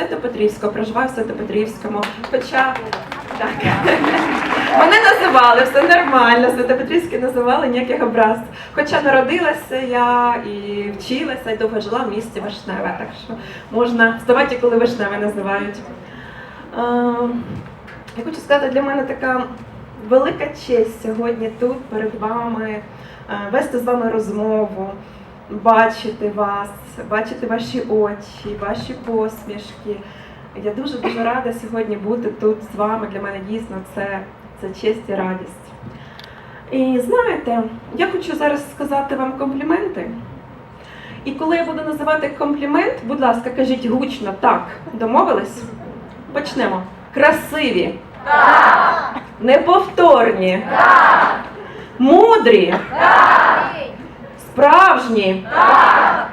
Свято-Петрівського, проживаю в Свято-Петрівському. Хоча так. Мене називали, все нормально, Свято-Петрівське називали ніяких образ. Хоча народилася я і вчилася, і довго жила в місті Вишневе, так що можна вставати, коли Вишневе називають. Е, Я хочу сказати, для мене така велика честь сьогодні тут перед вами е, вести з вами розмову, бачити вас, бачити ваші очі, ваші посмішки. Я дуже дуже рада сьогодні бути тут з вами. Для мене дійсно це, це честь і радість. І знаєте, я хочу зараз сказати вам компліменти. І коли я буду називати комплімент, будь ласка, кажіть гучно так. Домовились? Почнемо. Красиві. Так. Неповторні. Так. Мудрі. Так. Справжні. Так.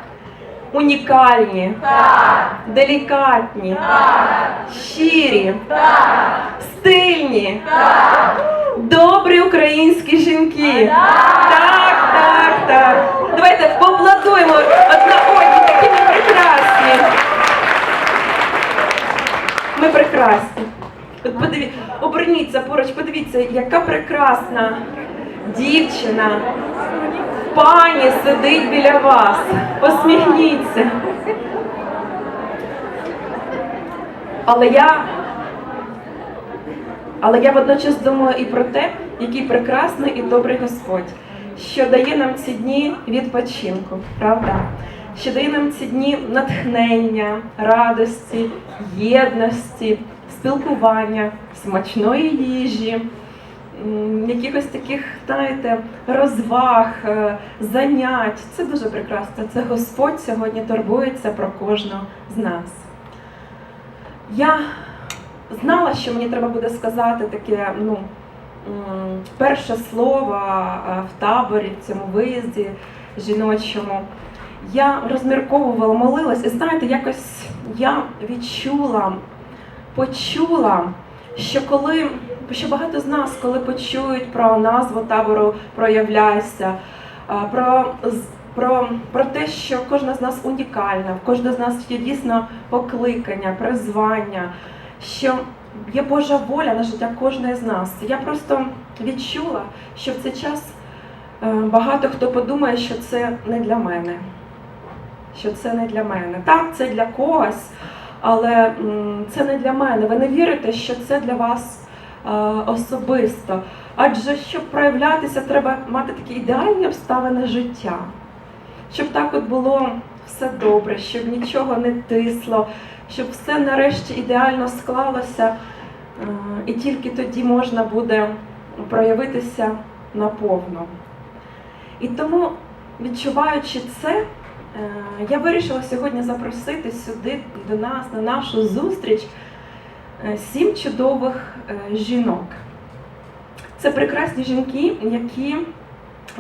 Унікальні. Так. Делікатні. Так. Щирі. Так. Стильні. Так. Добрі українські жінки. Так, так, так. Давайте поаплодуємо одна одній, такі ми прекрасні. Ми прекрасні. От подиві... оберніться поруч, подивіться, яка прекрасна дівчина. Пані сидить біля вас. Посміхніться. Але я. Але я водночас думаю і про те, який прекрасний і добрий Господь, що дає нам ці дні відпочинку, правда? Що дає нам ці дні натхнення, радості, єдності, спілкування, смачної їжі, якихось таких, знаєте, розваг, е, занять. Це дуже прекрасно. Це Господь сьогодні турбується про кожного з нас. Я знала, що мені треба буде сказати таке, ну, перше слово е, в таборі, в цьому виїзді жіночому. Я розмірковувала, молилась, і знаєте, якось я відчула, почула, що коли, що багато з нас, коли почують про назву табору Проявляйся, про, про, про те, що кожна з нас унікальна, в кожного з нас є дійсно покликання, призвання, що є Божа воля на життя кожної з нас. Я просто відчула, що в цей час е, багато хто подумає, що це не для мене. Що це не для мене. Так, це для когось, але це не для мене. Ви не вірите, що це для вас особисто. Адже щоб проявлятися, треба мати такі ідеальні обставини життя. Щоб так от було все добре, щоб нічого не тисло, щоб все нарешті ідеально склалося, е, і тільки тоді можна буде проявитися наповну. І тому, відчуваючи це, е, я вирішила сьогодні запросити сюди до нас на нашу зустріч сім чудових е, жінок. Це прекрасні жінки, які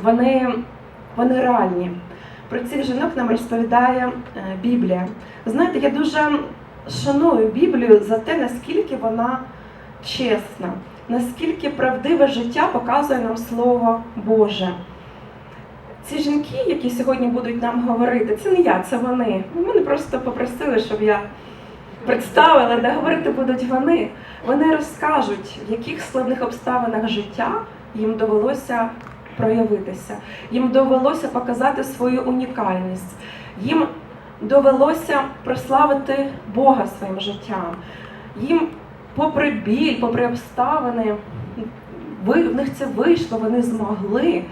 вони, вони реальні. Про цих жінок нам розповідає е, Біблія. Знаєте, я дуже шаную Біблію за те, наскільки вона чесна, наскільки правдиве життя показує нам Слово Боже. Ці жінки, які сьогодні будуть нам говорити, це не я, це вони. Мене просто попросили, щоб я представила, де говорити будуть вони. Вони розкажуть, в яких складних обставинах життя їм довелося проявитися. Їм довелося показати свою унікальність. Їм довелося прославити Бога своїм життям. Їм, попри біль, попри обставини, ви- в них це вийшло, вони змогли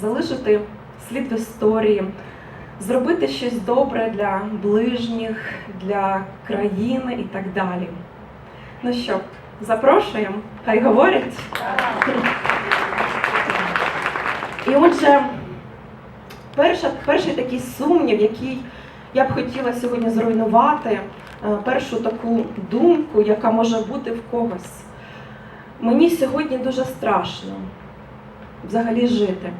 залишити слід в історії, зробити щось добре для ближніх, для країни і так далі. Ну що, запрошуємо, хай говорять. І отже, перша, перший такий сумнів, який я б хотіла сьогодні зруйнувати, е, першу таку думку, яка може бути в когось. Мені сьогодні дуже страшно взагалі жити.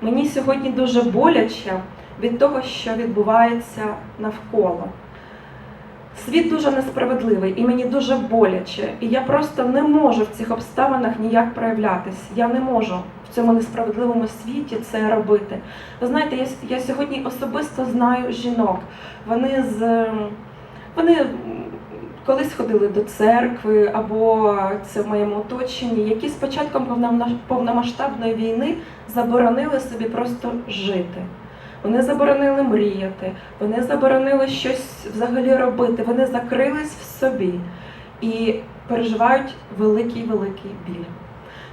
Мені сьогодні дуже боляче від того, що відбувається навколо. Світ дуже несправедливий і мені дуже боляче. І я просто не можу в цих обставинах ніяк проявлятись. Я не можу в цьому несправедливому світі це робити. Ви знаєте, я, я сьогодні особисто знаю жінок. Вони з вони колись ходили до церкви, або це в моєму оточенні, які з початком повномасштабної війни заборонили собі просто жити. Вони заборонили мріяти, вони заборонили щось взагалі робити, вони закрились в собі і переживають великий великий біль.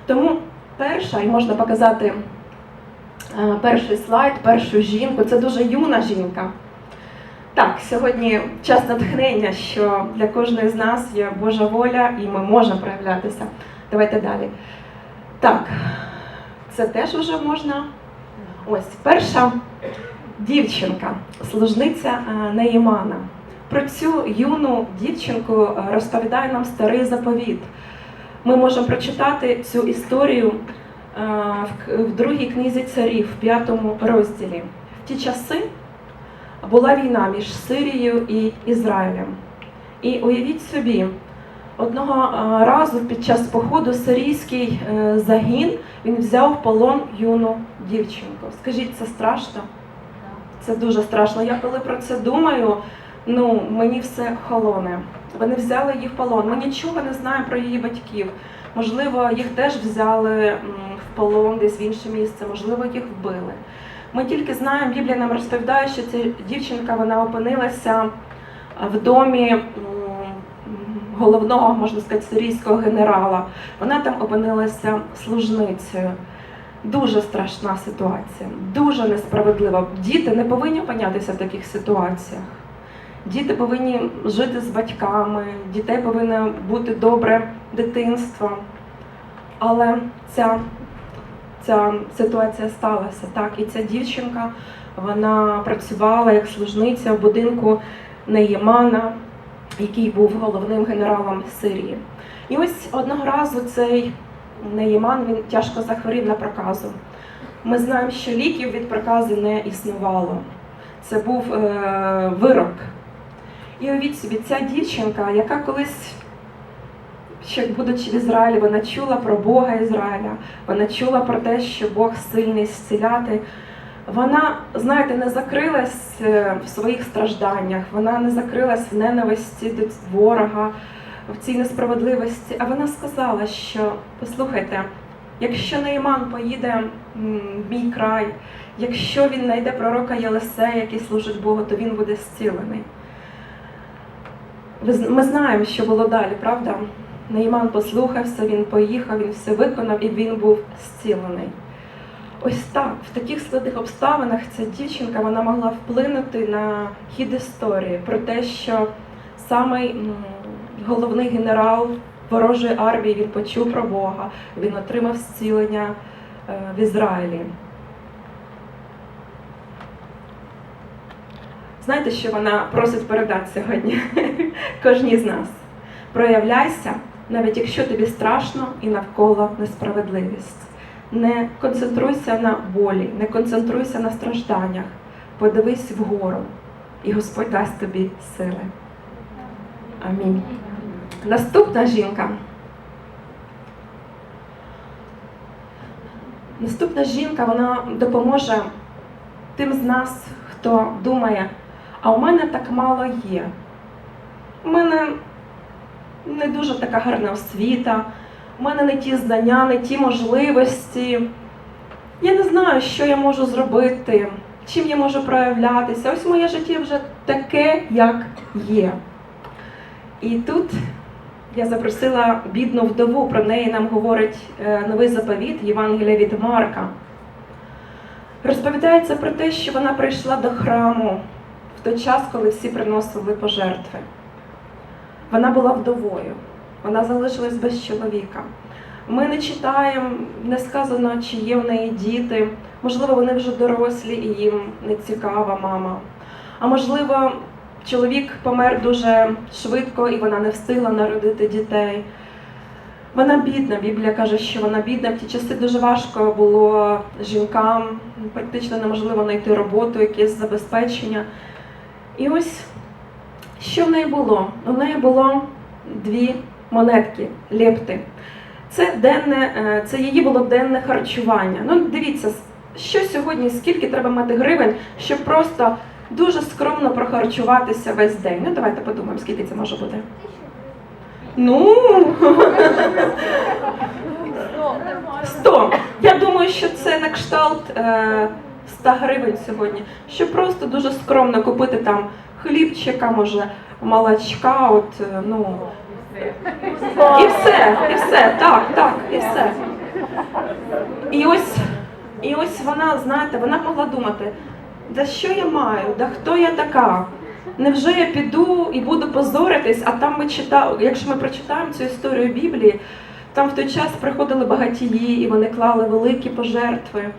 Тому перша, і можна показати е, перший слайд, першу жінку, це дуже юна жінка. Так, сьогодні час натхнення, що для кожної з нас є Божа воля і ми можемо проявлятися. Давайте далі. Так, це теж вже можна. Ось перша дівчинка, служниця е, Неїмана. Про цю юну дівчинку е, розповідає нам старий заповіт. Ми можемо прочитати цю історію е, в другій книзі царів, в п'ятому розділі. В ті часи була війна між Сирією і Ізраїлем. І уявіть собі, одного разу під час походу сирійський загін він взяв в полон юну дівчинку. Скажіть, це страшно? Це дуже страшно. Я коли про це думаю, ну мені все холоне. Вони взяли її в полон. Ми нічого не знаємо про її батьків. Можливо, їх теж взяли в полон десь в інше місце, можливо, їх вбили. Ми тільки знаємо, Біблія нам розповідає, що ця дівчинка вона опинилася в домі головного, можна сказати, сирійського генерала. Вона там опинилася служницею. Дуже страшна ситуація, дуже несправедлива. Діти не повинні опинятися в таких ситуаціях. Діти повинні жити з батьками, дітей повинно бути добре дитинство. Але ця, ця ситуація сталася. Так, і ця дівчинка вона працювала як служниця в будинку Неємана, який був головним генералом Сирії. І ось одного разу цей Неєман він тяжко захворів на проказу. Ми знаємо, що ліків від прокази не існувало. Це був е, вирок. І уявіть собі, ця дівчинка, яка колись, ще будучи в Ізраїлі, вона чула про Бога Ізраїля, вона чула про те, що Бог сильний зціляти. Вона, знаєте, не закрилась е, в своїх стражданнях, вона не закрилась в ненависті до ворога, в цій несправедливості. А вона сказала, що послухайте, якщо Нейман поїде в мій край, якщо він знайде пророка Єлисея, який служить Богу, то він буде зцілений. Ми знаємо, що було далі, правда? Нейман послухався, він поїхав, він все виконав і він був зцілений. Ось так, в таких складних обставинах ця дівчинка вона могла вплинути на хід історії про те, що самий головний генерал ворожої армії він почув про Бога, він отримав зцілення е, в Ізраїлі. Знаєте, що вона просить передати сьогодні кожній з нас? Проявляйся, навіть якщо тобі страшно і навколо несправедливість. Не концентруйся на болі, не концентруйся на стражданнях. Подивись вгору, і Господь дасть тобі сили. Амінь. Наступна жінка. Наступна жінка вона допоможе тим з нас, хто думає, а у мене так мало є. У мене не дуже така гарна освіта, у мене не ті знання, не ті можливості. Я не знаю, що я можу зробити, чим я можу проявлятися. Ось моє життя вже таке, як є. І тут я запросила бідну вдову, про неї нам говорить е, новий заповіт Євангелія від Марка. Розповідається про те, що вона прийшла до храму в той час, коли всі приносили пожертви. Вона була вдовою, вона залишилась без чоловіка. Ми не читаємо, не сказано, чи є в неї діти. Можливо, вони вже дорослі і їм не цікава мама. А можливо, чоловік помер дуже швидко і вона не встигла народити дітей. Вона бідна. Біблія каже, що вона бідна. В ті часи дуже важко було жінкам, практично неможливо знайти роботу, якесь забезпечення. І ось що в неї було? У неї було дві монетки, лепти. Це денне, е, це її було денне харчування. Ну, дивіться, що сьогодні, скільки треба мати гривень, щоб просто дуже скромно прохарчуватися весь день. Ну, давайте подумаємо, скільки це може бути. Ну, 100. Я думаю, що це на кшталт е, 100 гривень сьогодні. Щоб просто дуже скромно купити там хлібчика, може, молочка, от, е, ну. І все, і все, так, так, і все. І ось, і ось вона, знаєте, вона могла думати, да що я маю, да хто я така? Невже я піду і буду позоритись, а там ми читали, якщо ми прочитаємо цю історію Біблії, там в той час приходили багатії, і вони клали великі пожертви.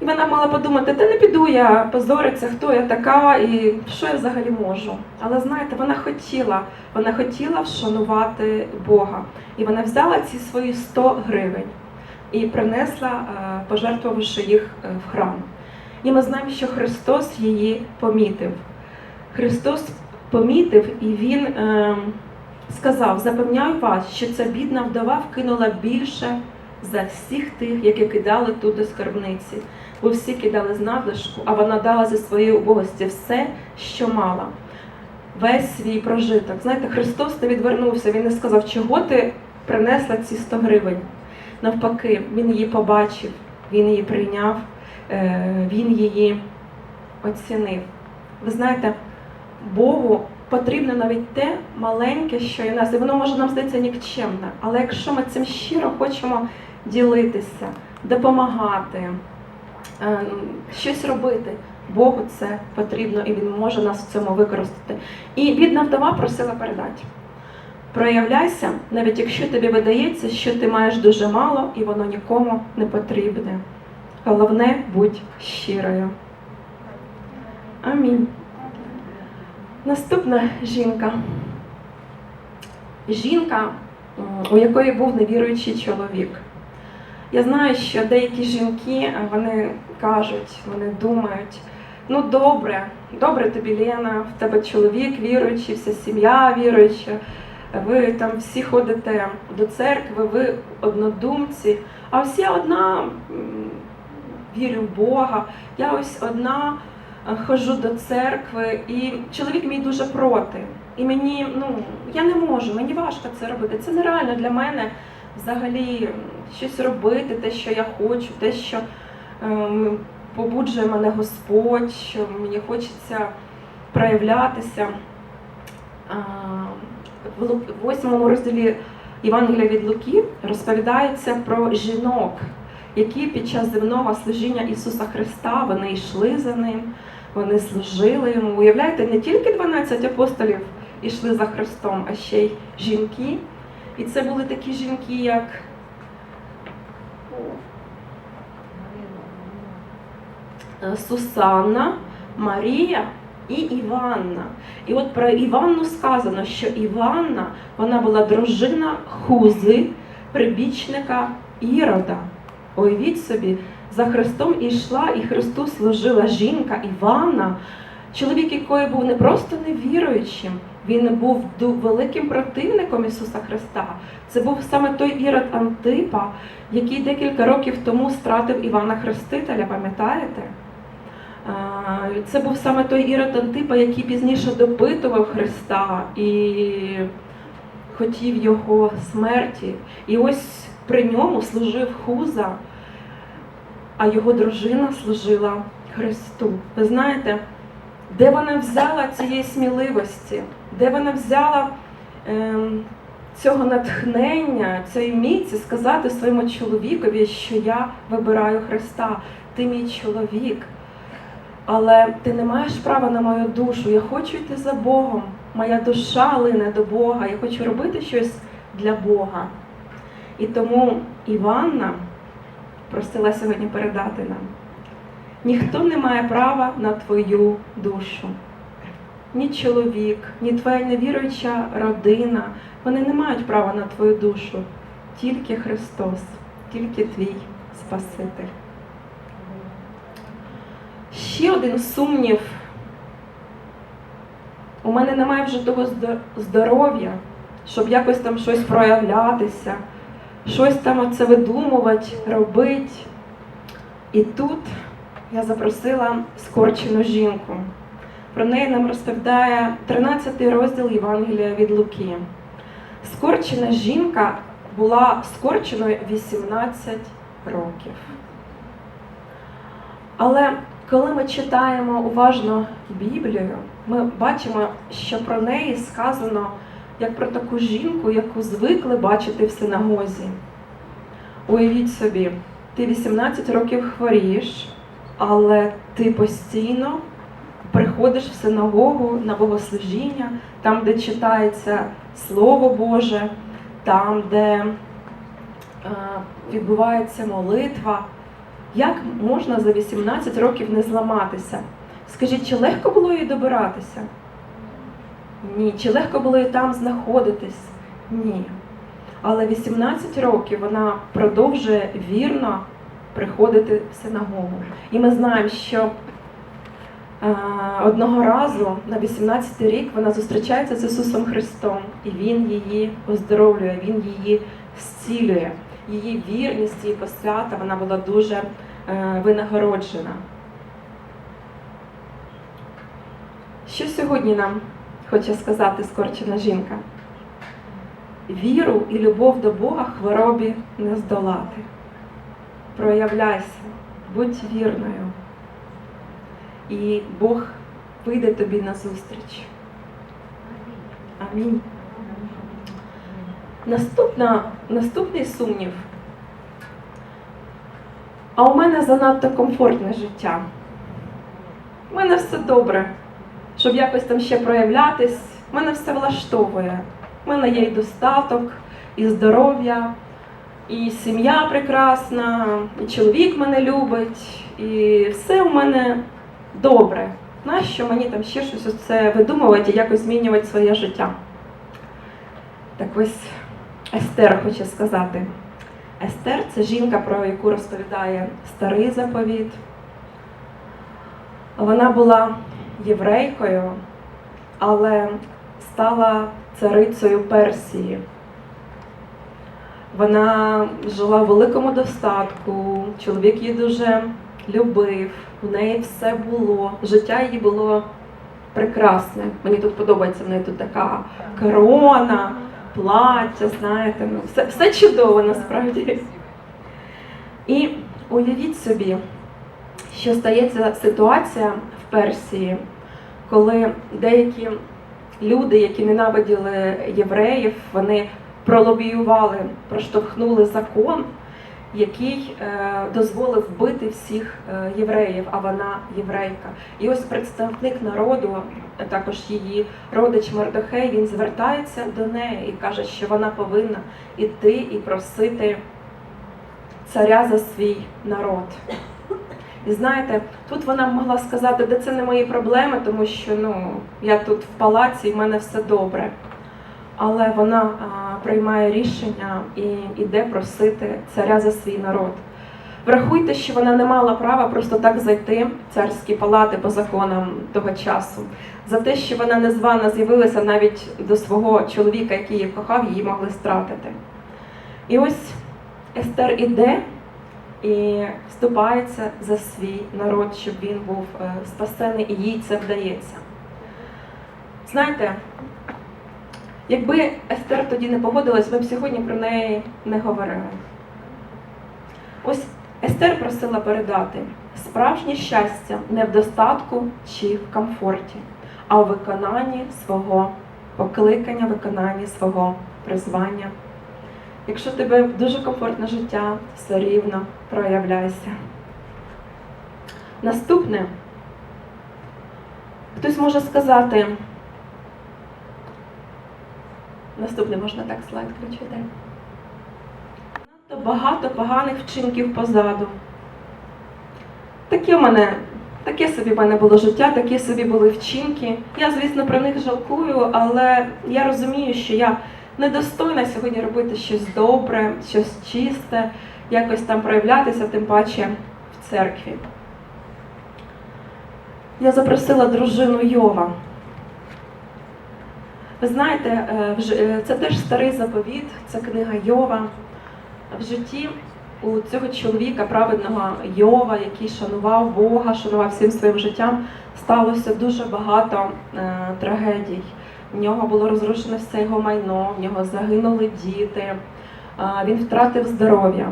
І вона мала подумати, та не піду я позоритися, хто я така і що я взагалі можу. Але знаєте, вона хотіла, вона хотіла вшанувати Бога. І вона взяла ці свої 100 гривень і принесла, е, пожертвувавши їх е, в храм. І ми знаємо, що Христос її помітив. Христос помітив і Він е, сказав: запевняю вас, що ця бідна вдова вкинула більше за всіх тих, які кидали тут до скарбниці. Бо всі кидали з надлишку, а вона дала зі своєї убогості все, що мала. Весь свій прожиток. Знаєте, Христос не відвернувся, Він не сказав, чого ти принесла ці 100 гривень. Навпаки, Він її побачив, Він її прийняв, Він її оцінив. Ви знаєте, Богу потрібно навіть те маленьке, що і в нас, і воно може нам здається нікчемне. Але якщо ми цим щиро хочемо ділитися, допомагати, е, щось робити, Богу це потрібно і Він може нас в цьому використати. І бідна вдова просила передати. Проявляйся, навіть якщо тобі видається, що ти маєш дуже мало і воно нікому не потрібне. Головне, будь щирою. Амінь. Наступна жінка. Жінка, у якої був невіруючий чоловік. Я знаю, що деякі жінки е, вони кажуть, вони думають, ну добре, добре тобі, Лена, в тебе чоловік віруючий, вся сім'я віруюча, ви там всі ходите до церкви, ви однодумці, а я одна вірю в Бога, я ось одна е, ходжу до церкви, і чоловік мій дуже проти. І мені, ну, я не можу, мені важко це робити. Це нереально для мене взагалі щось робити, те, що я хочу, те, що ем, побуджує мене Господь, що мені хочеться проявлятися. В восьмому розділі Євангелія від Луки розповідається про жінок, які під час земного служіння Ісуса Христа вони йшли за ним, вони служили йому. Уявляєте, не тільки 12 апостолів йшли за Христом, а ще й жінки. І це були такі жінки, як Сусанна, Марія і Іванна. І от про Іванну сказано, що Іванна вона була дружина Хузи, прибічника Ірода. Уявіть собі, за Христом ішла і Христу служила жінка Іванна, чоловік якої був не просто невіруючим, він був великим противником Ісуса Христа. Це був саме той Ірод Антипа, який декілька років тому стратив Івана Хрестителя, пам'ятаєте? Це був саме той Ірод Антипа, який пізніше допитував Христа і хотів його смерті. І ось при ньому служив Хуза, а його дружина служила Христу. Ви знаєте, де вона взяла цієї сміливості, де вона взяла ем, цього натхнення, цієї міці сказати своєму чоловікові, що я вибираю Христа, ти мій чоловік. Але ти не маєш права на мою душу. Я хочу йти за Богом. Моя душа лине до Бога. Я хочу робити щось для Бога. І тому Іванна просила сьогодні передати нам: ніхто не має права на твою душу. Ні чоловік, ні твоя невіруюча родина. Вони не мають права на твою душу. Тільки Христос, тільки твій Спаситель. Ще один сумнів. У мене немає вже того здоров'я, щоб якось там щось проявлятися, щось там оце видумувати, робити. І тут я запросила скорчену жінку. Про неї нам розповідає 13 розділ Євангелія від Луки. Скорчена жінка була скорченою 18 років. Але коли ми читаємо уважно Біблію, ми бачимо, що про неї сказано як про таку жінку, яку звикли бачити в синагозі. Уявіть собі, ти 18 років хворієш, але ти постійно приходиш в синагогу на богослужіння, там, де читається Слово Боже, там, де е, відбувається молитва. Як можна за 18 років не зламатися? Скажіть, чи легко було їй добиратися? Ні. Чи легко було їй там знаходитись? Ні. Але 18 років вона продовжує вірно приходити в синагогу. І ми знаємо, що е, одного разу на 18 рік вона зустрічається з Ісусом Христом, і Він її оздоровлює, Він її зцілює. Її вірність і посвята вона була дуже е, винагороджена. Що сьогодні нам хоче сказати скорчена жінка? Віру і любов до Бога хворобі не здолати. Проявляйся, будь вірною. І Бог вийде тобі назустріч. Амінь. Наступна, наступний сумнів. А у мене занадто комфортне життя. У мене все добре, щоб якось там ще проявлятись. Мене все влаштовує. У мене є і достаток, і здоров'я, і сім'я прекрасна, і чоловік мене любить, і все у мене добре. Нащо мені там ще щось це видумувати і якось змінювати своє життя? Так ось Естер хоче сказати. Естер це жінка, про яку розповідає старий заповіт. Вона була єврейкою, але стала царицею Персії. Вона жила в великому достатку, чоловік її дуже любив, у неї все було, життя її було прекрасне. Мені тут подобається, в неї тут така корона, плаття, знаєте, ну, все, все чудово насправді. І уявіть собі, що стається ситуація Персії, коли деякі люди, які ненавиділи євреїв, вони пролобіювали, проштовхнули закон, який е, дозволив вбити всіх е, євреїв, а вона єврейка. І ось представник народу, також її родич Мардохей, він звертається до неї і каже, що вона повинна іти і просити царя за свій народ. І знаєте, тут вона могла сказати, де це не мої проблеми, тому що ну, я тут в палаці і в мене все добре. Але вона а, приймає рішення і йде просити царя за свій народ. Врахуйте, що вона не мала права просто так зайти в царські палати по законам того часу. За те, що вона незвана з'явилася навіть до свого чоловіка, який її кохав, її могли стратити. І ось Естер іде і вступається за свій народ, щоб він був е, спасений, і їй це вдається. Знаєте, якби Естер тоді не погодилась, ми б сьогодні про неї не говорили. Ось Естер просила передати справжнє щастя не в достатку чи в комфорті, а у виконанні свого покликання, виконанні свого призвання. Якщо тебе дуже комфортне життя, все рівно проявляйся. Наступне, хтось може сказати, наступне можна так слайд включити. Надто багато поганих вчинків позаду. Таке в мене, таке собі в мене було життя, такі собі були вчинки. Я, звісно, про них жалкую, але я розумію, що я недостойна сьогодні робити щось добре, щось чисте, якось там проявлятися, тим паче в церкві. Я запросила дружину Йова. Ви знаєте, е, е, це теж старий заповіт, це книга Йова. В житті у цього чоловіка, праведного Йова, який шанував Бога, шанував всім своїм життям, сталося дуже багато е, трагедій. В нього було розрушене все його майно, в нього загинули діти, він втратив здоров'я.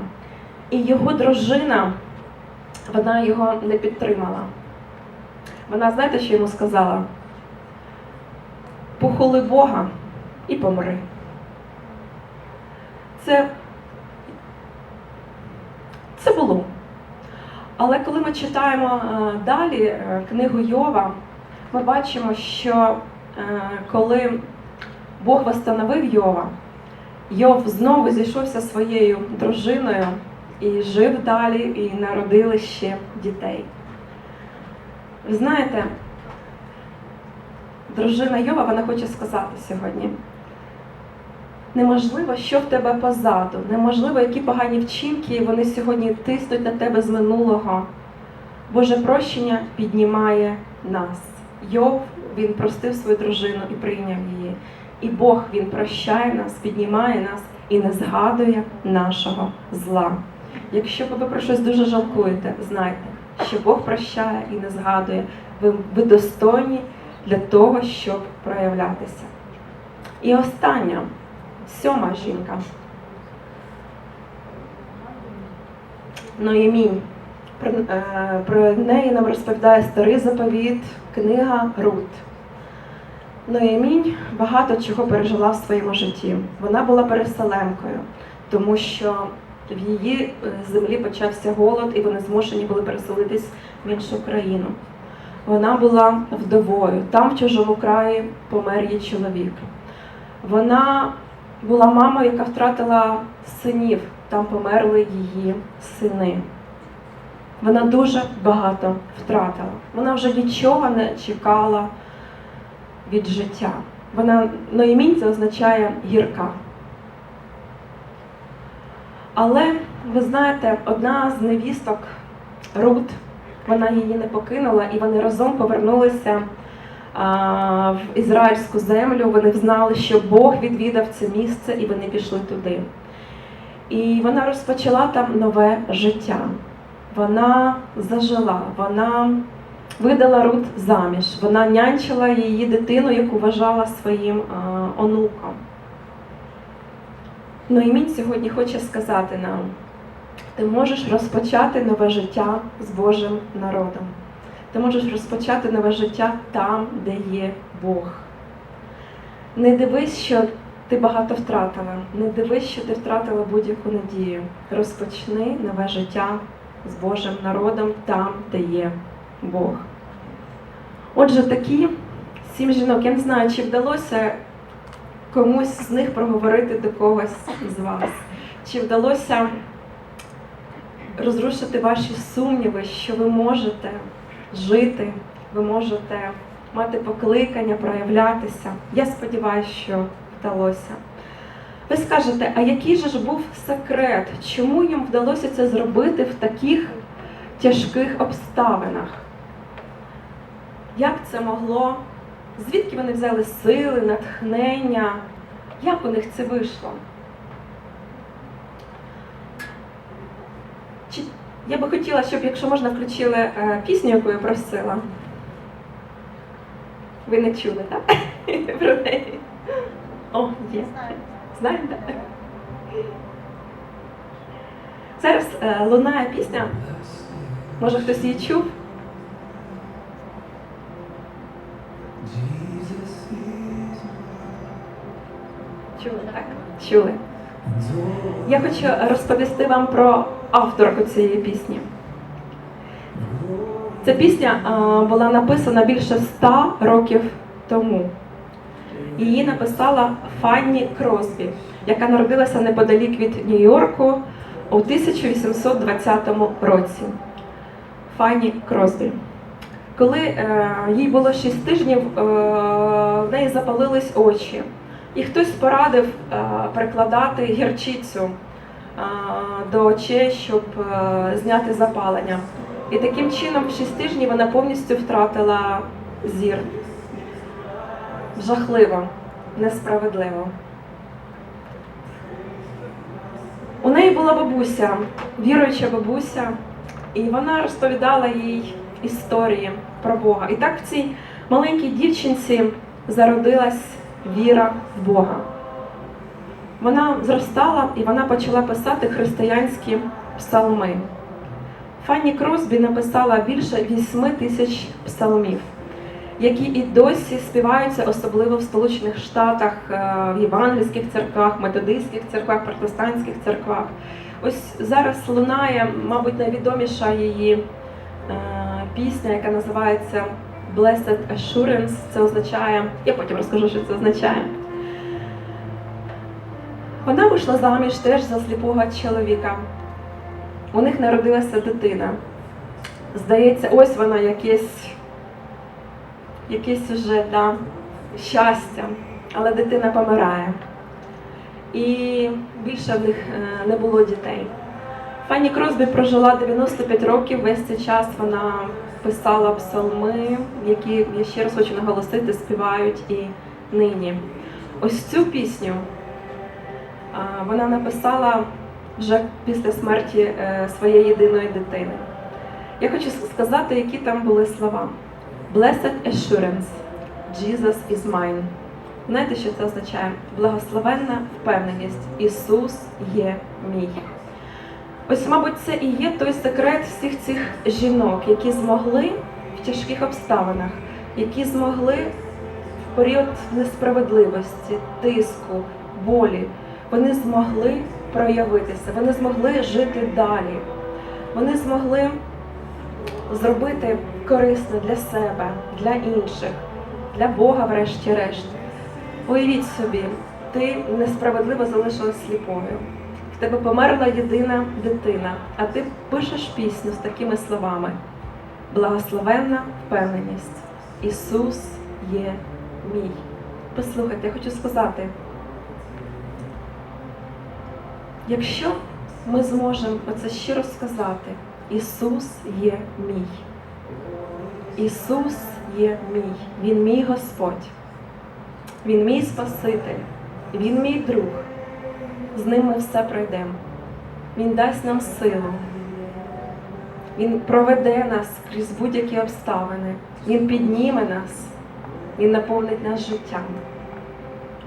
І його дружина, вона його не підтримала. Вона, знаєте, що йому сказала? Похоли Бога і помри. Це, це було. Але коли ми читаємо далі е, книгу Йова, ми бачимо, що коли Бог восстановив Йова, Йов знову зійшовся своєю дружиною і жив далі, і народили ще дітей. Ви знаєте, дружина Йова, вона хоче сказати сьогодні. Неможливо, що в тебе позаду, неможливо, які погані вчинки вони сьогодні тиснуть на тебе з минулого. Боже прощення піднімає нас. Йов він простив свою дружину і прийняв її. І Бог він прощає нас, піднімає нас і не згадує нашого зла. Якщо ви про щось дуже жалкуєте, знайте, що Бог прощає і не згадує. Ви, ви достойні для того, щоб проявлятися. І остання, сьома жінка. Ноємінь. Про, е, про неї нам розповідає старий заповіт, книга Рут. Ноємінь багато чого пережила в своєму житті. Вона була переселенкою, тому що в її е, землі почався голод, і вони змушені були переселитись в іншу країну. Вона була вдовою. Там, в чужому краї, помер її чоловік. Вона була мамою, яка втратила синів, там померли її сини. Вона дуже багато втратила. Вона вже нічого не чекала від життя. Вона Ноємінь це означає гірка. Але ви знаєте, одна з невісток Рут, вона її не покинула, і вони разом повернулися а, в ізраїльську землю. Вони знали, що Бог відвідав це місце, і вони пішли туди. І вона розпочала там нове життя. Вона зажила, вона видала Рут заміж, вона нянчила її дитину, яку вважала своїм а, онуком. Ноємінь сьогодні хоче сказати нам, ти можеш розпочати нове життя з Божим народом. Ти можеш розпочати нове життя там, де є Бог. Не дивись, що ти багато втратила. Не дивись, що ти втратила будь-яку надію. Розпочни нове життя з Божим народом там, де є Бог. Отже, такі сім жінок, я не знаю, чи вдалося комусь з них проговорити до когось з вас, чи вдалося розрушити ваші сумніви, що ви можете жити, ви можете мати покликання, проявлятися. Я сподіваюся, що вдалося. Ви скажете, а який же ж був секрет? Чому їм вдалося це зробити в таких тяжких обставинах? Як це могло? Звідки вони взяли сили, натхнення? Як у них це вийшло? Чи я би хотіла, щоб, якщо можна, включили е, пісню, яку я просила. Ви не чули, так? Про неї. О, є. Знаєте? Зараз е, лунає пісня. Може хтось її чув? Чули, так? Чули. Я хочу розповісти вам про авторку цієї пісні. Ця пісня була написана більше ста років тому. Її написала Фанні Кросбі, яка народилася неподалік від Нью-Йорку у 1820 році. Фанні Кросбі. Коли е, їй було 6 тижнів, е, в неї запалились очі. І хтось порадив е, прикладати гірчицю до очей, щоб зняти запалення. І таким чином в 6 тижнів вона повністю втратила зір. Жахливо, несправедливо. У неї була бабуся, віруюча бабуся, і вона розповідала їй історії про Бога. І так в цій маленькій дівчинці зародилась віра в Бога. Вона зростала і вона почала писати християнські псалми. Фанні Кросбі написала більше вісьми тисяч псалмів, які і досі співаються, особливо в Сполучених Штатах, е, в євангельських церквах, методистських церквах, протестантських церквах. Ось зараз лунає, мабуть, найвідоміша її пісня, яка називається Blessed Assurance. Це означає, я потім розкажу, що це означає. Вона вийшла заміж теж за сліпого чоловіка. У них народилася дитина. Здається, ось вона якесь, якесь уже да, щастя, але дитина помирає. І більше в них е, не було дітей. Фанні Кросбі прожила 95 років. Весь цей час вона писала псалми, які я ще раз хочу наголосити, співають і нині. Ось цю пісню вона написала вже після смерті е, своєї єдиної дитини. Я хочу сказати, які там були слова. Blessed assurance, Jesus is mine. Знаєте, що це означає? Благословенна впевненість. Ісус є мій. Ось, мабуть, це і є той секрет всіх цих жінок, які змогли в тяжких обставинах, які змогли в період несправедливості, тиску, болі, вони змогли проявитися, вони змогли жити далі, вони змогли зробити корисно для себе, для інших, для Бога, врешті-решт. Уявіть собі, ти несправедливо залишилась сліпою. В тебе померла єдина дитина, а ти пишеш пісню з такими словами: Благословенна впевненість. Ісус є мій. Послухайте, я хочу сказати. Якщо ми зможемо оце щиро сказати, Ісус є мій. Ісус є мій, Він мій Господь, Він мій Спаситель, Він мій друг. З ним ми все пройдемо. Він дасть нам силу. Він проведе нас крізь будь-які обставини. Він підніме нас, Він наповнить нас життям.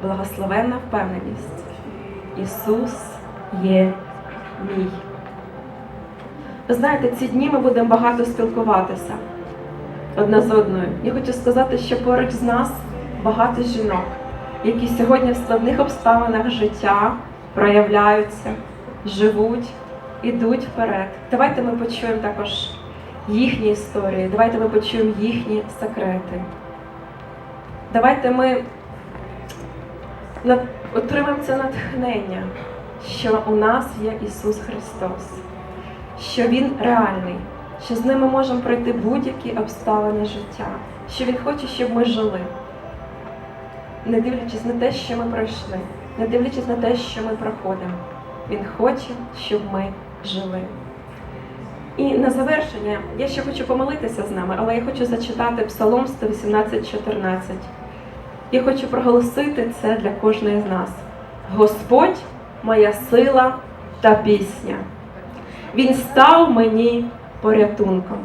Благословенна впевненість. Ісус є мій. Ви знаєте, ці дні ми будемо багато спілкуватися одна з одною. Я хочу сказати, що поруч з нас багато жінок, які сьогодні в складних обставинах життя проявляються, живуть, ідуть вперед. Давайте ми почуємо також їхні історії, давайте ми почуємо їхні секрети. Давайте ми отримаємо це натхнення, що у нас є Ісус Христос, що Він реальний, що з ним ми можемо пройти будь-які обставини життя, що Він хоче, щоб ми жили, не дивлячись на те, що ми пройшли, не дивлячись на те, що ми проходимо. Він хоче, щоб ми жили. І на завершення я ще хочу помолитися з нами, але я хочу зачитати Псалом 118.14. Я хочу проголосити це для кожної з нас. Господь моя сила та пісня. Він став мені порятунком.